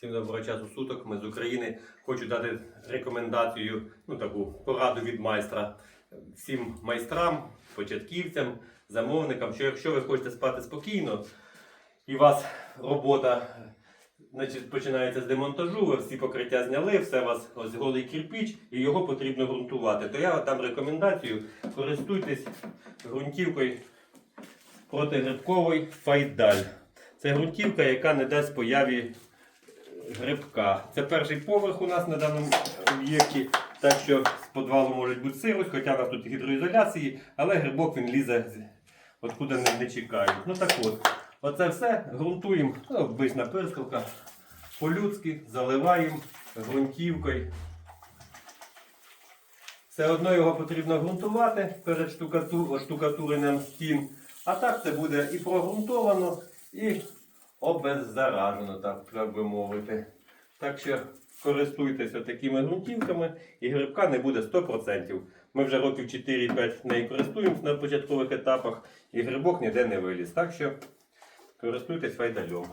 Всім доброго часу суток. Ми з України. Хочу дати рекомендацію, ну таку пораду від майстра всім майстрам, початківцям, замовникам, що якщо ви хочете спати спокійно і у вас робота значить, починається з демонтажу, ви всі покриття зняли, все у вас ось голий кирпіч і його потрібно ґрунтувати, то я дам рекомендацію, користуйтесь ґрунтівкою протигрибковий файдаль. Це ґрунтівка, яка не дасть появі грибка. Це перший поверх у нас на даному об'єкті. Так що з підвалу може бути сирость, хоча в нас тут гідроізоляції, але грибок він лізе откуда не, не чекають. Ну так от, оце все ґрунтуємо, ну, обична пирскалка, по-людськи заливаємо ґрунтівкою. Все одно його потрібно ґрунтувати перед штукату... штукатуренням стін. А так це буде і прогрунтовано, і обеззаражено, так, так би мовити. Так що користуйтеся такими ґрунтівками і грибка не буде 100%. Ми вже років 4-5 нею користуємося на початкових етапах, і грибок ніде не виліз. Так що користуйтесь файдальом.